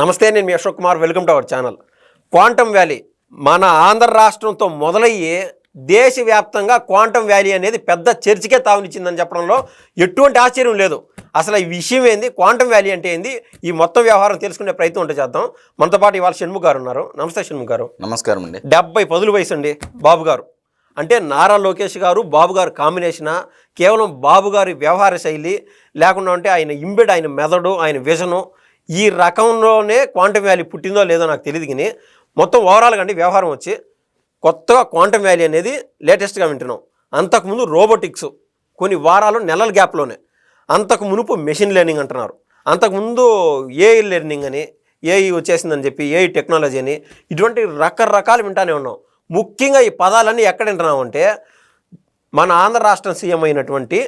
నమస్తే నేను మీ Ashok Kumar. Welcome to our channel. Quantum Valley మన ఆంధ్ర రాష్ట్రంతో మొదలయ్యి దేశవ్యాప్తంగా క్వాంటమ్ వ్యాలీ అనేది పెద్ద చర్చకే తావునిచ్చిందని చెప్పడంలో ఎటువంటి ఆశ్చర్యం లేదు. అసలు ఈ విషయం ఏంది? క్వాంటమ్ వ్యాలీ అంటే ఏంది? ఈ మొత్తం వ్యవహారం తెలుసుకునే ప్రయత్నం ఉంటే చేద్దాం. మనతో పాటు ఇవాళ షణ్ముఖ్ గారు ఉన్నారు. నమస్తే షణ్ముఖ్ గారు. నమస్కారం అండి. డెబ్బై పదుల వయసు అండి బాబు గారు. అంటే నారా లోకేష్ గారు బాబు గారు కాంబినేషనా? కేవలం బాబు గారి వ్యవహార శైలి లేకుండా ఉంటే ఆయన ఇంబెడ్ ఆయన మెదడు ఆయన విజను ఈ రకంలోనే క్వాంటమ్ వ్యాలీ పుట్టిందో లేదో నాకు తెలియదు కానీ మొత్తం ఓవరాల్గా అండి వ్యవహారం వచ్చి కొత్తగా క్వాంటమ్ వ్యాలీ అనేది లేటెస్ట్గా వింటున్నాం. అంతకుముందు రోబోటిక్స్ కొన్ని వారాలు నెలల గ్యాప్లోనే అంతకు మునుపు మెషిన్ లెర్నింగ్ అంటున్నారు. అంతకుముందు ఏఐ లెర్నింగ్ అని ఏఐ వచ్చేసిందని చెప్పి ఏఐ టెక్నాలజీ అని ఇటువంటి రకరకాలు వింటానే ఉన్నాం. ముఖ్యంగా ఈ పదాలన్నీ ఎక్కడ వింటున్నామంటే మన ఆంధ్ర రాష్ట్రం సీఎం అయినటువంటి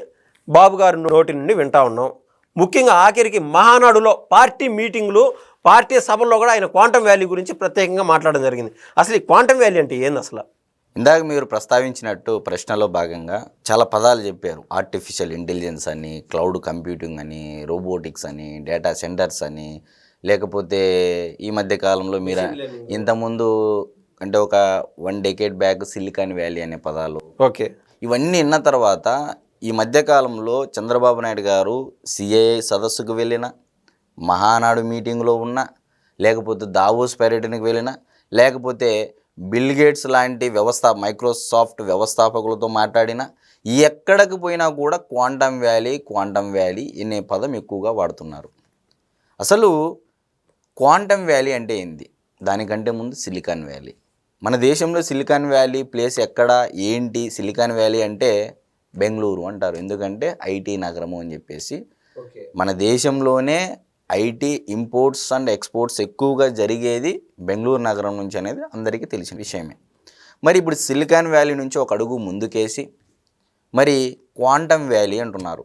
బాబు గారి నోటి నుండి వింటా ఉన్నాం. ముఖ్యంగా ఆఖరికి మహానాడులో పార్టీ మీటింగ్లు పార్టీ సభల్లో కూడా ఆయన క్వాంటమ్ వ్యాలీ గురించి ప్రత్యేకంగా మాట్లాడడం జరిగింది. అసలు ఈ క్వాంటమ్ వ్యాలీ అంటే ఏంది అసలు? ఇందాక మీరు ప్రస్తావించినట్టు ప్రశ్నలో భాగంగా చాలా పదాలు చెప్పారు. ఆర్టిఫిషియల్ ఇంటెలిజెన్స్ అని క్లౌడ్ కంప్యూటింగ్ అని రోబోటిక్స్ అని డేటా సెంటర్స్ అని లేకపోతే ఈ మధ్య కాలంలో మీరు ఇంతకుముందు అంటే ఒక one decade back Silicon Valley అనే పదాలు. ఓకే. ఇవన్నీ విన్న తర్వాత ఈ మధ్యకాలంలో చంద్రబాబు నాయుడు గారు సిఏఏ సదస్సుకు వెళ్ళిన మహానాడు మీటింగ్లో ఉన్న లేకపోతే దావోస్ పర్యటనకు వెళ్ళిన లేకపోతే బిల్ గేట్స్ లాంటి వ్యవస్థ మైక్రోసాఫ్ట్ వ్యవస్థాపకులతో మాట్లాడిన ఎక్కడికి పోయినా కూడా క్వాంటమ్ వ్యాలీ క్వాంటమ్ వ్యాలీ అనే పదం ఎక్కువగా వాడుతున్నారు. అసలు క్వాంటమ్ వ్యాలీ అంటే ఏంది? దానికంటే ముందు సిలికాన్ వ్యాలీ. మన దేశంలో సిలికాన్ వ్యాలీ ప్లేస్ ఎక్కడ? ఏంటి? సిలికాన్ వ్యాలీ అంటే బెంగళూరు అంటారు. ఎందుకంటే ఐటీ నగరము అని చెప్పేసి. మన దేశంలోనే ఐటీ ఇంపోర్ట్స్ అండ్ ఎక్స్పోర్ట్స్ ఎక్కువగా జరిగేది బెంగళూరు నగరం నుంచి అనేది అందరికీ తెలిసిన విషయమే. మరి ఇప్పుడు సిలికాన్ వ్యాలీ నుంచి ఒక అడుగు ముందుకేసి మరి క్వాంటమ్ వ్యాలీ అంటున్నారు.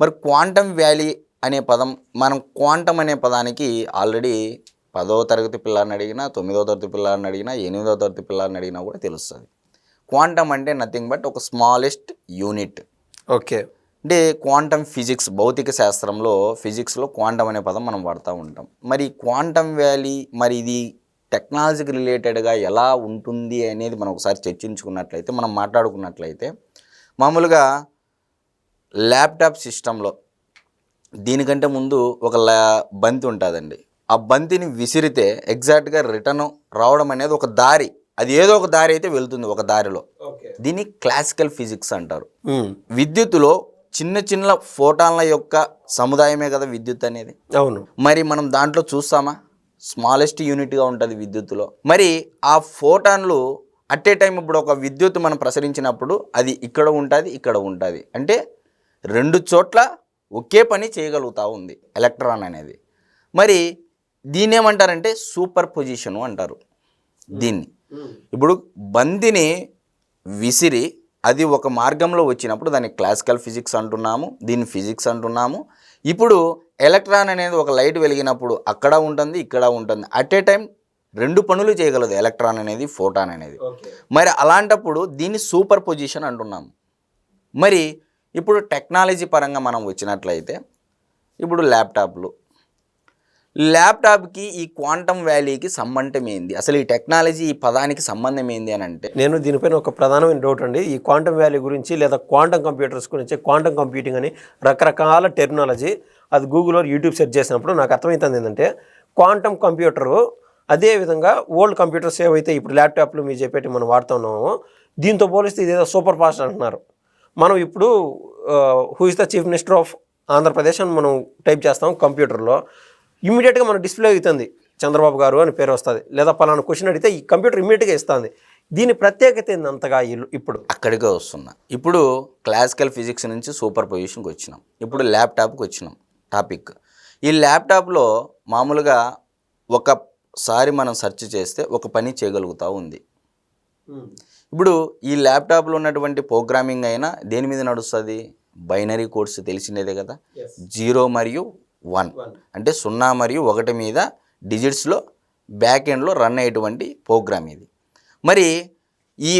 మరి క్వాంటమ్ వ్యాలీ అనే పదం మనం క్వాంటమ్ అనే పదానికి ఆల్రెడీ పదవ తరగతి పిల్లాడిని అడిగినా తొమ్మిదవ తరగతి పిల్లాడిని అడిగినా ఎనిమిదవ తరగతి పిల్లాడిని అడిగినా కూడా తెలుస్తుంది. క్వాంటమ్ అంటే నథింగ్ బట్ ఒక స్మాలెస్ట్ యూనిట్. ఓకే. అంటే క్వాంటమ్ ఫిజిక్స్ భౌతిక శాస్త్రంలో ఫిజిక్స్లో క్వాంటమ్ అనే పదం మనం వాడుతూ ఉంటాం. మరి క్వాంటమ్ వ్యాలీ మరి ఇది టెక్నాలజీకి రిలేటెడ్గా ఎలా ఉంటుంది అనేది మనం ఒకసారి చర్చించుకున్నట్లయితే మనం మాట్లాడుకున్నట్లయితే మామూలుగా ల్యాప్టాప్ సిస్టంలో దీనికంటే ముందు ఒక లా బంతి ఉంటుందండి. ఆ బంతిని విసిరితే ఎగ్జాక్ట్గా రిటర్న్ రావడం అనేది ఒక దారి. అది ఏదో ఒక దారి అయితే వెళ్తుంది ఒక దారిలో. ఓకే. దీన్ని క్లాసికల్ ఫిజిక్స్ అంటారు. విద్యుత్తులో చిన్న చిన్న ఫోటాన్ల యొక్క సముదాయమే కదా విద్యుత్ అనేది. అవును. మరి మనం దాంట్లో చూస్తామా? స్మాలెస్ట్ యూనిట్గా ఉంటుంది విద్యుత్తులో. మరి ఆ ఫోటాన్లు అట్ ఏ టైం ఇప్పుడు ఒక విద్యుత్ మనం ప్రసరించినప్పుడు అది ఇక్కడ ఉంటుంది ఇక్కడ ఉంటుంది. అంటే రెండు చోట్ల ఒకే పని చేయగలుగుతూ ఉంది ఎలక్ట్రాన్ అనేది. మరి దీన్ని ఏమంటారంటే సూపర్ పొజిషను అంటారు దీన్ని. ఇప్పుడు బంతిని విసిరి అది ఒక మార్గంలో వచ్చినప్పుడు దాన్ని క్లాసికల్ ఫిజిక్స్ అంటున్నాము దీన్ని ఫిజిక్స్ అంటున్నాము. ఇప్పుడు ఎలక్ట్రాన్ అనేది ఒక లైట్ వెలిగినప్పుడు అక్కడ ఉంటుంది ఇక్కడ ఉంటుంది. అట్ ఏ టైం రెండు పనులు చేయగలదు ఎలక్ట్రాన్ అనేది ఫోటాన్ అనేది. మరి అలాంటప్పుడు దీన్ని సూపర్ పొజిషన్ అంటున్నాము. మరి ఇప్పుడు టెక్నాలజీ పరంగా మనం వచ్చినట్లయితే ఇప్పుడు ల్యాప్టాప్లు ల్యాప్టాప్కి ఈ క్వాంటమ్ వ్యాలీకి సంబంధం ఏంది? అసలు ఈ టెక్నాలజీ ఈ పదానికి సంబంధం ఏంది అని అంటే? నేను దీనిపైన ఒక ప్రధానమైన డౌట్ అండి. ఈ క్వాంటమ్ వ్యాలీ గురించి లేదా క్వాంటమ్ కంప్యూటర్స్ గురించి క్వాంటమ్ కంప్యూటింగ్ అని రకరకాల టెక్నాలజీ అది గూగుల్లో యూట్యూబ్ సెర్చ్ చేసినప్పుడు నాకు అర్థమవుతుంది ఏంటంటే క్వాంటమ్ కంప్యూటరు అదేవిధంగా ఓల్డ్ కంప్యూటర్స్ ఏవైతే ఇప్పుడు ల్యాప్టాప్లు మీరు చెప్పేటి మనం వాడుతున్నామో దీంతో పోలిస్తే ఇదేదో సూపర్ ఫాస్ట్ అంటున్నారు. మనం ఇప్పుడు who is the chief minister of Andhra Pradesh అని మనం టైప్ చేస్తాం కంప్యూటర్లో. ఇమీడియట్గా మన డిస్ప్లే అవుతుంది. చంద్రబాబు గారు అని పేరు వస్తుంది. లేదా పలానా క్వశ్చన్ అడిగితే ఈ కంప్యూటర్ ఇమీడియట్గా ఇస్తుంది. దీని ప్రత్యేకత ఏంది అంతగా ఇల్లు- ఇప్పుడు? అక్కడికే వస్తున్నా. ఇప్పుడు క్లాసికల్ ఫిజిక్స్ నుంచి సూపర్ పొజిషన్కి వచ్చినాం. ఇప్పుడు ల్యాప్టాప్కి వచ్చినాం. టాపిక్ ఈ ల్యాప్టాప్లో మామూలుగా ఒకసారి మనం సెర్చ్ చేస్తే ఒక పని చేయగలుగుతూ ఉంది. ఇప్పుడు ఈ ల్యాప్టాప్లో ఉన్నటువంటి ప్రోగ్రామింగ్ అయినా దేని మీద నడుస్తుంది? బైనరీ కోడ్స్ తెలిసినదే కదా. జీరో మరియు వన్. అంటే సున్నా మరియు ఒకటి మీద డిజిట్స్లో బ్యాక్ ఎండ్లో రన్ అయ్యేటువంటి ప్రోగ్రామ్ ఇది. మరి ఈ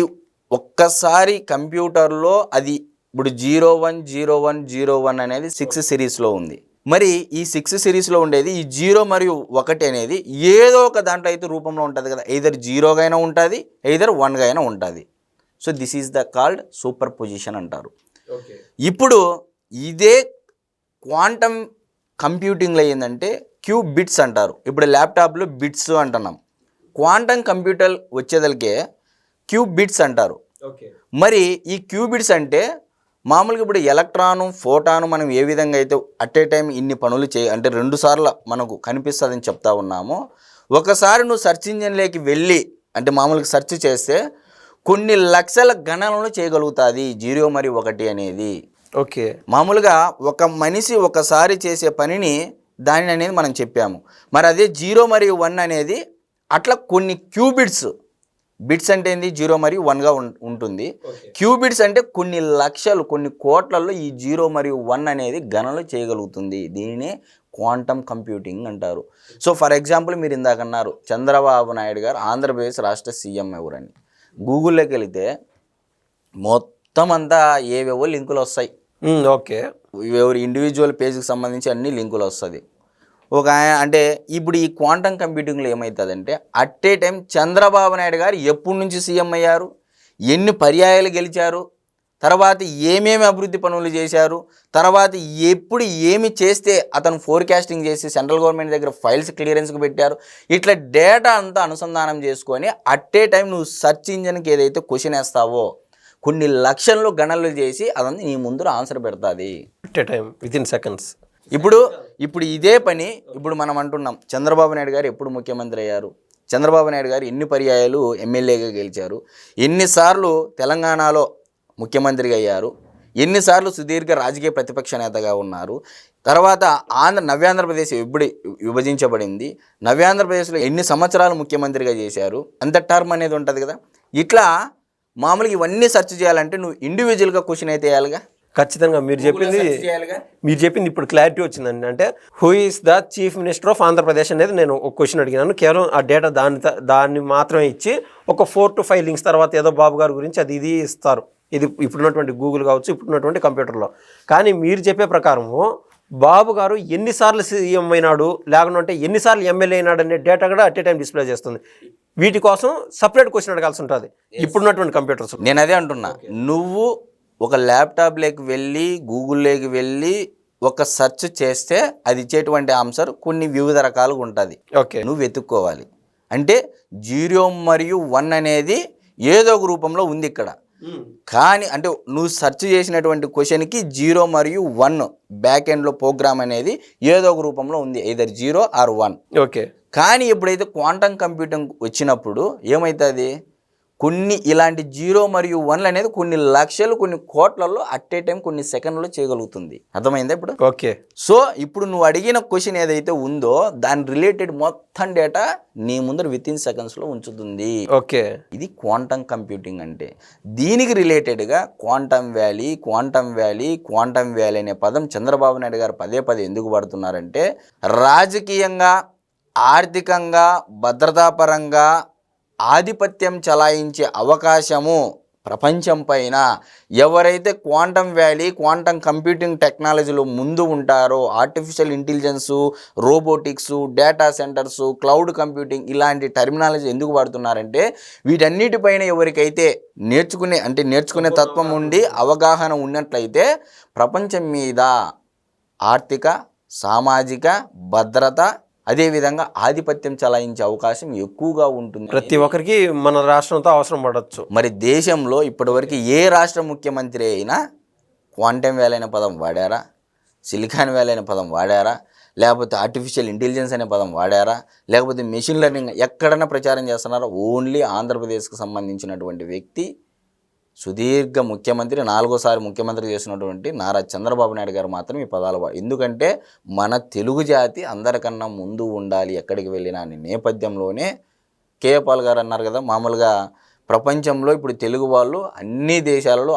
ఒక్కసారి కంప్యూటర్లో అది ఇప్పుడు zero one zero one zero one అనేది సిక్స్ సిరీస్లో ఉంది. మరి ఈ సిక్స్ సిరీస్లో ఉండేది ఈ జీరో మరియు ఒకటి అనేది ఏదో ఒక దాంట్లో అయితే రూపంలో ఉంటుంది కదా. ఎయిదర్ జీరోగా అయినా ఉంటుంది ఎయిదర్ వన్గా అయినా ఉంటుంది. So this is the called superposition అంటారు ఇప్పుడు ఇదే క్వాంటమ్ కంప్యూటింగ్లో ఏంటంటే క్యూ బిట్స్ అంటారు. ఇప్పుడు ల్యాప్టాప్లో బిట్స్ అంటున్నాం. క్వాంటమ్ కంప్యూటర్ వచ్చేదలికే క్యూ బిట్స్ అంటారు. ఓకే. మరి ఈ క్యూబిట్స్ అంటే మామూలుగా ఇప్పుడు ఎలక్ట్రాను ఫోటాను మనం ఏ విధంగా అయితే అట్ ఏ టైం ఇన్ని పనులు చేయ అంటే రెండు సార్లు మనకు కనిపిస్తుందని చెప్తా ఉన్నామో ఒకసారి నువ్వు సెర్చ్ ఇంజిన్లోకి వెళ్ళి అంటే మామూలుగా సెర్చ్ చేస్తే కొన్ని లక్షల గణనలు చేయగలుగుతుంది జీరో మరి ఒకటి అనేది. ఓకే. మామూలుగా ఒక మనిషి ఒకసారి చేసే పనిని దానిని అనేది మనం చెప్పాము. మరి అదే జీరో మరియు వన్ అనేది అట్లా కొన్ని క్యూబిట్స్ బిట్స్ అంటే ఏంది? జీరో మరియు వన్గా ఉంటుంది. క్యూబిట్స్ అంటే కొన్ని లక్షలు కొన్ని కోట్లలో ఈ జీరో మరియు వన్ అనేది గణనలు చేయగలుగుతుంది. దీనినే క్వాంటమ్ కంప్యూటింగ్ అంటారు. సో ఫర్ ఎగ్జాంపుల్ మీరు ఇందాక అన్నారు చంద్రబాబు నాయుడు గారు ఆంధ్రప్రదేశ్ రాష్ట్ర సీఎం ఎవరని. గూగుల్లోకి వెళితే మొత్తం అంతా ఏవేవో లింకులు వస్తాయి. ఓకే. ఎవరి ఇండివిజువల్ పేజ్కి సంబంధించి అన్ని లింకులు వస్తుంది. ఒక అంటే ఇప్పుడు ఈ క్వాంటమ్ కంప్యూటింగ్లో ఏమవుతుందంటే at a time Chandrababu Naidu garu ఎప్పటి నుంచి సీఎం అయ్యారు? ఎన్ని పర్యాయాలు గెలిచారు? తర్వాత ఏమేమి అభివృద్ధి పనులు చేశారు? తర్వాత ఎప్పుడు ఏమి చేస్తే అతను ఫోర్కాస్టింగ్ చేసి సెంట్రల్ గవర్నమెంట్ దగ్గర ఫైల్స్ క్లియరెన్స్కి పెట్టారు? ఇట్లా డేటా అంతా అనుసంధానం చేసుకొని అట్ ఏ టైం నువ్వు సెర్చ్ ఇంజన్కి ఏదైతే క్వశ్చన్ వేస్తావో కొన్ని లక్షల్లో గణనలు చేసి అదంతా నీ ముందు ఆన్సర్ పెడుతుంది. టైం విత్ ఇన్ సెకండ్స్ ఇప్పుడు ఇప్పుడు ఇదే పని ఇప్పుడు మనం అంటున్నాం చంద్రబాబు నాయుడు గారు ఎప్పుడు ముఖ్యమంత్రి అయ్యారు? చంద్రబాబు నాయుడు గారు ఎన్ని పర్యాయాలు ఎమ్మెల్యేగా గెలిచారు? ఎన్నిసార్లు తెలంగాణలో ముఖ్యమంత్రిగా అయ్యారు? ఎన్నిసార్లు సుదీర్ఘ రాజకీయ ప్రతిపక్ష నేతగా ఉన్నారు? తర్వాత ఆంధ్ర నవ్యాంధ్రప్రదేశ్ ఎప్పుడు విభజించబడింది? నవ్యాంధ్రప్రదేశ్లో ఎన్ని సంవత్సరాలు ముఖ్యమంత్రిగా చేశారు? అంత టర్మ్ అనేది ఉంటుంది కదా? ఇట్లా మామూలుగా ఇవన్నీ సెర్చ్ చేయాలంటే నువ్వు ఇండివిజువల్గా క్వశ్చన్ అయితే వేయాలిగా? ఖచ్చితంగా మీరు చెప్పింది మీరు చెప్పింది ఇప్పుడు క్లారిటీ వచ్చిందండి. అంటే who is the chief minister of Andhra Pradesh అనేది నేను ఒక క్వశ్చన్ అడిగినాను. కేవలం ఆ డేటా దాన్ని త- దాన్ని మాత్రమే ఇచ్చి ఒక ఫోర్ టు ఫైవ్ లింక్స్ తర్వాత ఏదో బాబు గారి గురించి అది ఇది ఇస్తారు. ఇది ఇప్పుడున్నటువంటి గూగుల్ కావచ్చు ఇప్పుడున్నటువంటి కంప్యూటర్లో కానీ మీరు చెప్పే ప్రకారము బాబు గారు ఎన్నిసార్లు సీఎం అయినాడు లేకుంటే ఎన్నిసార్లు ఎమ్మెల్యే అయినాడు అనే డేటా కూడా అట్ ఏ టైం డిస్ప్లే చేస్తుంది. వీటి కోసం సపరేట్ క్వశ్చన్ అడగాల్సి ఉంటుంది. ఇప్పుడున్నటువంటి కంప్యూటర్స్. నేను అదే అంటున్నా నువ్వు ఒక ల్యాప్టాప్లోకి వెళ్ళి గూగుల్లోకి వెళ్ళి ఒక సెర్చ్ చేస్తే అది ఇచ్చేటువంటి ఆన్సర్ కొన్ని వివిధ రకాలుగా ఉంటుంది. ఓకే నువ్వు వెతుక్కోవాలి. అంటే జీరో మరియు వన్ అనేది ఏదో ఒక రూపంలో ఉంది ఇక్కడ. కానీ అంటే నువ్వు సెర్చ్ చేసినటువంటి క్వశ్చన్కి జీరో మరియు వన్ బ్యాక్ ఎండ్లో ప్రోగ్రామ్ అనేది ఏదో ఒక రూపంలో ఉంది. Either zero or one. Okay కానీ ఎప్పుడైతే క్వాంటమ్ కంప్యూటింగ్ వచ్చినప్పుడు ఏమవుతుంది కొన్ని ఇలాంటి జీరో మరియు వన్లు అనేది కొన్ని లక్షలు కొన్ని కోట్లలో అట్ ఏ టైం కొన్ని సెకండ్లో చేయగలుగుతుంది. అర్థమైందా ఇప్పుడు? ఓకే. సో ఇప్పుడు నువ్వు అడిగిన క్వశ్చన్ ఏదైతే ఉందో దాని రిలేటెడ్ మొత్తం డేటా నీ ముందర విత్ ఇన్ సెకండ్స్లో ఉంచుతుంది. ఓకే. ఇది క్వాంటమ్ కంప్యూటింగ్ అంటే. దీనికి రిలేటెడ్గా Quantum Valley Quantum Valley Quantum Valley అనే పదం చంద్రబాబు నాయుడు గారు పదే పదే ఎందుకు పడుతున్నారంటే రాజకీయంగా ఆర్థికంగా భద్రతాపరంగా ఆధిపత్యం చలాయించే అవకాశము ప్రపంచం పైన. ఎవరైతే క్వాంటమ్ వ్యాలీ క్వాంటమ్ కంప్యూటింగ్ టెక్నాలజీలో ముందు ఉంటారో artificial intelligence robotics data centres cloud computing ఇలాంటి టెర్మినాలజీ ఎందుకు వాడుతున్నారంటే వీటన్నిటిపైన ఎవరికైతే నేర్చుకునే అంటే నేర్చుకునే తత్వం ఉండి అవగాహన ఉన్నట్లయితే ప్రపంచం మీద ఆర్థిక సామాజిక భద్రత అదేవిధంగా ఆధిపత్యం చలాయించే అవకాశం ఎక్కువగా ఉంటుంది. ప్రతి ఒక్కరికి మన రాష్ట్రంతో అవసరం పడవచ్చు మరి దేశంలో ఇప్పటివరకు ఏ రాష్ట్ర ముఖ్యమంత్రి అయినా క్వాంటమ్ వ్యాలీ అనే పదం వాడారా? సిలికాన్ వ్యాలీ అనే పదం వాడారా? లేకపోతే ఆర్టిఫిషియల్ ఇంటెలిజెన్స్ అనే పదం వాడారా? లేకపోతే మెషిన్ లెర్నింగ్ ఎక్కడైనా ప్రచారం చేస్తున్నారా? ఓన్లీ ఆంధ్రప్రదేశ్కి సంబంధించినటువంటి వ్యక్తి సుదీర్ఘ ముఖ్యమంత్రి నాలుగోసారి ముఖ్యమంత్రి చేసినటువంటి నారా చంద్రబాబు నాయుడు గారు మాత్రం ఈ పదాలు ఎందుకంటే మన తెలుగు జాతి అందరికన్నా ముందు ఉండాలి ఎక్కడికి వెళ్ళినా అనే నేపథ్యంలోనే కేపాల్ గారు అన్నారు కదా మామూలుగా ప్రపంచంలో ఇప్పుడు తెలుగు వాళ్ళు అన్ని దేశాలలో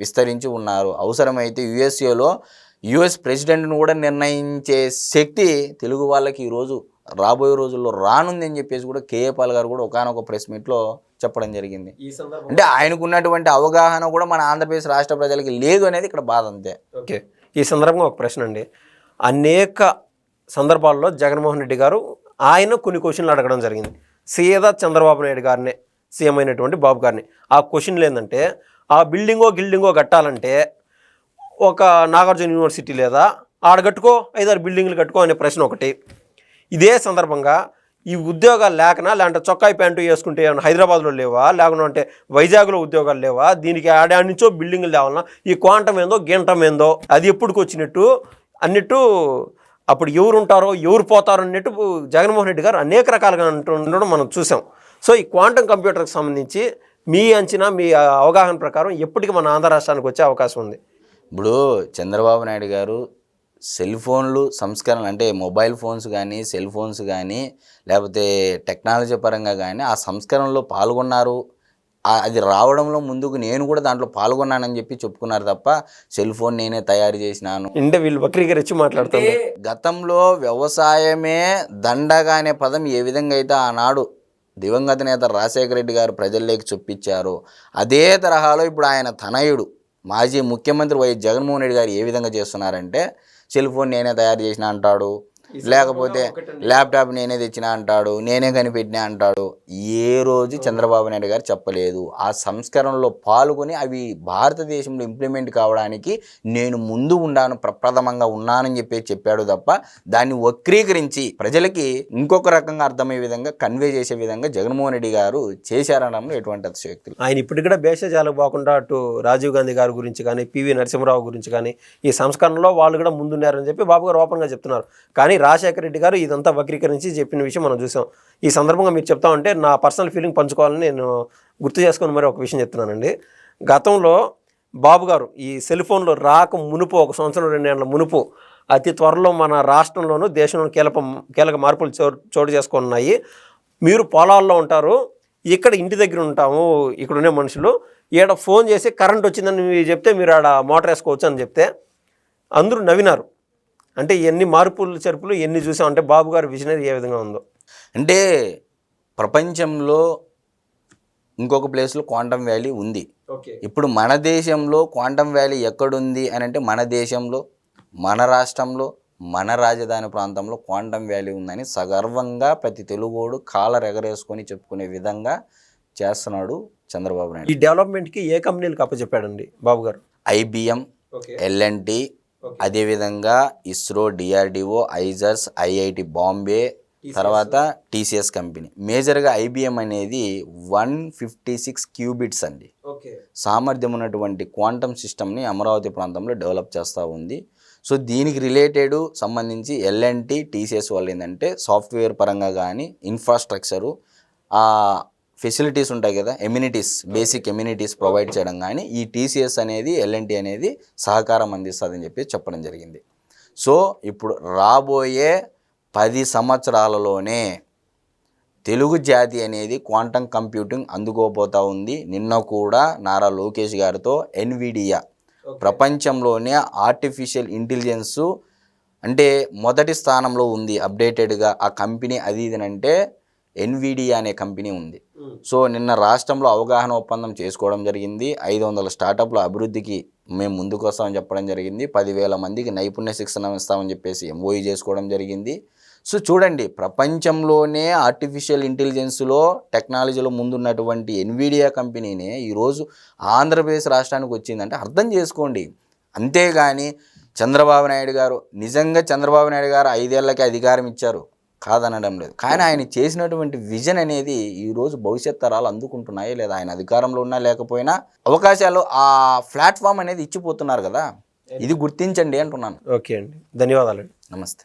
విస్తరించి ఉన్నారు. అవసరమైతే యుఎస్ఏలో యుఎస్ ప్రెసిడెంట్ను కూడా నిర్ణయించే శక్తి తెలుగు వాళ్ళకి ఈరోజు రాబోయే రోజుల్లో రానుంది అని చెప్పేసి కూడా కేఏ పాల్ గారు కూడా ఒకనొక ప్రెస్ మీట్లో చెప్పడం జరిగింది. ఈ సందర్భం అంటే ఆయనకు ఉన్నటువంటి అవగాహన కూడా మన ఆంధ్రప్రదేశ్ రాష్ట్ర ప్రజలకి లేదు అనేది ఇక్కడ బాధ అంతే. ఓకే. ఈ సందర్భంగా ఒక ప్రశ్న అండి. అనేక సందర్భాల్లో జగన్మోహన్ రెడ్డి గారు ఆయన కొన్ని క్వశ్చన్లు అడగడం జరిగింది. సీదా చంద్రబాబు నాయుడు గారినే సీఎం అయినటువంటి బాబు గారిని. ఆ క్వశ్చన్లు ఏంటంటే ఆ బిల్డింగో గిల్డింగో కట్టాలంటే ఒక నాగార్జున యూనివర్సిటీ లేదా ఆడ కట్టుకో ఐదారు బిల్డింగ్లు కట్టుకో అనే ప్రశ్న ఒకటి. ఇదే సందర్భంగా ఈ ఉద్యోగాలు లేకనా? లేదంటే చొక్కాయి ప్యాంటు వేసుకుంటే ఏమన్నా హైదరాబాద్లో లేవా? లేకుండా అంటే వైజాగ్లో ఉద్యోగాలు లేవా? దీనికి ఆడా నుంచో బిల్డింగ్లు లేవాలన్నా ఈ క్వాంటం ఏందో గింటం ఏందో అది ఎప్పుడుకి వచ్చినట్టు? అన్నట్టు అప్పుడు ఎవరు ఉంటారో ఎవరు పోతారో అన్నట్టు జగన్మోహన్ రెడ్డి గారు అనేక రకాలుగా ఉండడం మనం చూసాం. సో ఈ క్వాంటం కంప్యూటర్కి సంబంధించి మీ అంచనా మీ అవగాహన ప్రకారం ఎప్పటికీ మన ఆంధ్ర రాష్ట్రానికి వచ్చే అవకాశం ఉంది. ఇప్పుడు చంద్రబాబు నాయుడు గారు సెల్ ఫోన్లు సంస్కరణ అంటే మొబైల్ ఫోన్స్ కానీ సెల్ ఫోన్స్ కానీ లేకపోతే టెక్నాలజీ పరంగా కానీ ఆ సంస్కరణలో పాల్గొన్నారు. అది రావడంలో ముందుకు నేను కూడా దాంట్లో పాల్గొన్నానని చెప్పి చెప్పుకున్నారు తప్ప సెల్ ఫోన్ నేనే తయారు చేసినాను. అంటే వీళ్ళు వక్రీకరించి మాట్లాడుతుంది గతంలో వ్యవసాయమే దండగా అనే పదం ఏ విధంగా అయితే ఆనాడు దివంగత నేత రాజశేఖర రెడ్డి గారు ప్రజల్లోకి చొప్పించారో అదే తరహాలో ఇప్పుడు ఆయన తనయుడు మాజీ ముఖ్యమంత్రి వైఎస్ జగన్మోహన్ రెడ్డి గారు ఏ విధంగా చేస్తున్నారంటే సెల్ ఫోన్ నేనే తయారు చేసిన అంటాడు. లేకపోతే ల్యాప్టాప్ నేనే తెచ్చిన అంటాడు నేనే కనిపెట్టినా అంటాడు. ఏ రోజు చంద్రబాబు నాయుడు గారు చెప్పలేదు. ఆ సంస్కరణలో పాల్గొని అవి భారతదేశంలో ఇంప్లిమెంట్ కావడానికి నేను ముందు ఉన్నాను ప్రప్రథమంగా ఉన్నానని చెప్పి చెప్పాడు తప్ప దాన్ని వక్రీకరించి ప్రజలకి ఇంకొక రకంగా అర్థమయ్యే విధంగా కన్వే చేసే విధంగా జగన్మోహన్ రెడ్డి గారు చేశారనడంలో ఎటువంటి అతిశయోక్తి లేదు. ఆయన ఇప్పటికి కూడా భేషజాలకు పోకుండా అటు రాజీవ్ గాంధీ గారి గురించి కానీ పివి నరసింహరావు గురించి కానీ ఈ సంస్కరణలో వాళ్ళు కూడా ముందున్నారని చెప్పి బాబు గారు ఓపెన్గా చెప్తున్నారు. కానీ రాజశేఖర రెడ్డి గారు ఇదంతా వక్రీకరించి చెప్పిన విషయం మనం చూసాం. ఈ సందర్భంగా మీరు చెప్తా ఉంటే నా పర్సనల్ ఫీలింగ్ పంచుకోవాలని నేను గుర్తు చేసుకొని మరి ఒక విషయం చెప్తున్నానండి. గతంలో బాబు గారు ఈ సెల్ ఫోన్లో రాక మునుపు ఒక సంవత్సరం రెండేళ్ళ మునుపు అతి త్వరలో మన రాష్ట్రంలోనూ దేశంలో కీలక కీలక మార్పులు చోటు చేసుకున్నాయి. మీరు పొలాల్లో ఉంటారు ఇక్కడ ఇంటి దగ్గర ఉంటాము ఇక్కడ ఉండే మనుషులు ఈడ ఫోన్ చేసి కరెంట్ వచ్చిందని మీరు చెప్తే మీరు ఆడ మోటార్ వేసుకోవచ్చు అని చెప్తే అందరూ నవ్వినారు. అంటే ఎన్ని మార్పులు చెరుపులు ఎన్ని చూసాం అంటే బాబు గారి విజనరీ ఏ విధంగా ఉందో. అంటే ప్రపంచంలో ఇంకొక ప్లేస్లో క్వాంటమ్ వ్యాలీ ఉంది. ఇప్పుడు మన దేశంలో క్వాంటమ్ వ్యాలీ ఎక్కడుంది అని అంటే మన దేశంలో మన రాష్ట్రంలో మన రాజధాని ప్రాంతంలో క్వాంటమ్ వ్యాలీ ఉందని సగర్వంగా ప్రతి తెలుగోడు కాలర్ ఎగరేసుకొని చెప్పుకునే విధంగా చేస్తున్నాడు చంద్రబాబు ఈ నాయుడు డెవలప్మెంట్కి ఏ కంపెనీలకు అప్పచెప్పాడండి బాబు గారు? ఐబిఎం ఎల్ఎన్టి అదేవిధంగా ISRO DRDO IISERs IIT Bombay తర్వాత టీసీఎస్ కంపెనీ. మేజర్గా ఐబిఎం అనేది వన్ ఫిఫ్టీ సిక్స్ క్యూబిట్స్ అండి. సామర్థ్యం ఉన్నటువంటి క్వాంటమ్ సిస్టమ్ని అమరావతి ప్రాంతంలో డెవలప్ చేస్తూ ఉంది. సో దీనికి రిలేటెడ్ సంబంధించి ఎల్ఎన్టీ టీసీఎస్ వాళ్ళు ఏంటంటే సాఫ్ట్వేర్ పరంగా కానీ ఇన్ఫ్రాస్ట్రక్చరు ఫెసిలిటీస్ ఉంటాయి కదా ఎమ్యూనిటీస్ బేసిక్ ఎమ్యూనిటీస్ ప్రొవైడ్ చేయడం కానీ ఈ టీసీఎస్ అనేది ఎల్ఎన్టీ అనేది సహకారం అందిస్తుందని చెప్పి చెప్పడం జరిగింది. సో ఇప్పుడు రాబోయే పది సంవత్సరాలలోనే తెలుగు జాతి అనేది క్వాంటమ్ కంప్యూటింగ్ అందుకోబోతా ఉంది. నిన్న కూడా నారా లోకేష్ గారితో ఎన్విడియా ప్రపంచంలోనే ఆర్టిఫిషియల్ ఇంటెలిజెన్స్ అంటే మొదటి స్థానంలో ఉంది అప్డేటెడ్గా ఆ కంపెనీ అది ఇది ఎన్విడియా అనే కంపెనీ ఉంది. సో నిన్న రాష్ట్రంలో అవగాహన ఒప్పందం చేసుకోవడం జరిగింది. ఐదు వందల స్టార్టప్ల అభివృద్ధికి మేము ముందుకు వస్తామని చెప్పడం జరిగింది. పదివేల మందికి నైపుణ్య శిక్షణ ఇస్తామని చెప్పేసి ఎంఓఈ చేసుకోవడం జరిగింది. సో చూడండి ప్రపంచంలోనే ఆర్టిఫిషియల్ ఇంటెలిజెన్స్లో టెక్నాలజీలో ముందున్నటువంటి ఎన్విడియా కంపెనీనే ఈరోజు ఆంధ్రప్రదేశ్ రాష్ట్రానికి వచ్చిందంటే అర్థం చేసుకోండి. అంతేగాని చంద్రబాబు నాయుడు గారు నిజంగా చంద్రబాబు నాయుడు గారు ఐదేళ్ళకి అధికారం ఇచ్చారు. కాదనడం లేదు. కానీ ఆయన చేసినటువంటి విజన్ అనేది ఈరోజు భవిష్యత్ తరాలు అందుకుంటున్నాయో లేదా ఆయన అధికారంలో ఉన్నా లేకపోయినా అవకాశాలు ఆ ప్లాట్ఫామ్ అనేది ఇచ్చిపోతున్నారు కదా. ఇది గుర్తించండి అంటున్నాను. ఓకే అండి. ధన్యవాదాలండి నమస్తే.